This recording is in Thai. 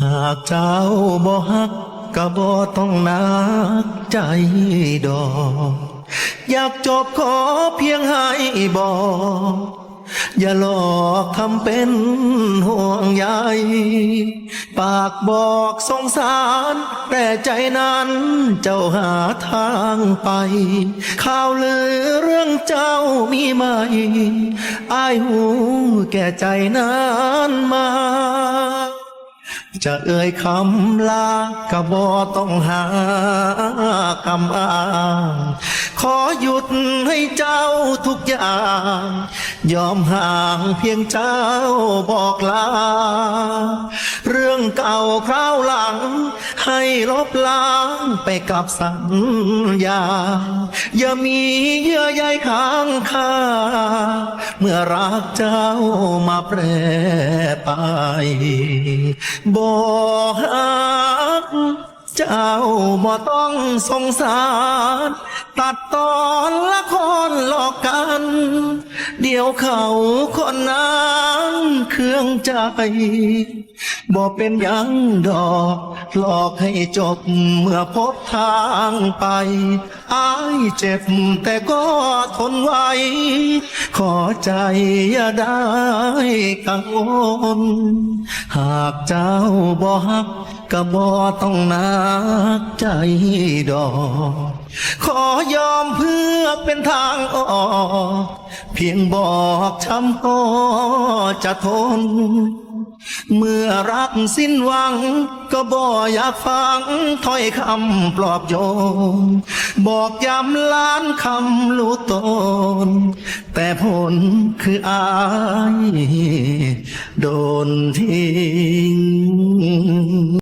หากเจ้าบ่ฮักก็บ่ต้องนักใจดอก อยากจบขอเพียงให้บอก อย่าหลอกทำเป็นห่วงใยปากบอกสงสาร แต่ใจนั้นเจ้าหาทางไป ข่าวลือเรื่องเจ้ามีไหมอายหูแก่ใจนั้นมา จะเอ่ยคำลาก็บ่ต้องหาคำอ้างขอหยุดให้เจ้าทุกอย่าง ยอมห่างเพียงเจ้าบอกลา เรื่องเก่าคราวหลัง ให้ลบล้างไปกับสัญญา อย่ามีเยื่อใยค้างคา เมื่อรักเจ้ามาแปรไปบอกรักเจ้าบ่ต้องสงสาร ตัดตอนละครหลอกกัน เดี๋ยวเขาคนนั้นเครื่องใจ บ่เป็นยังดอกหลอกให้จบเมื่อพบทางไป อายเจ็บแต่ก็ทนไว้ ขอใจอย่าได้กังวล หากเจ้าบ่ฮักก็บ่ต้องนักใจดอก ขอยอมเพื่อเป็นทางออก เพียงบอกช้ำก็จะทน เมื่อรักสิ้นหวัง ก็บ่อยากฟังถ้อยคำปลอบโยนบอกย้ำล้านคำรู้ตน แต่ผลคืออาย โดนทิ้ง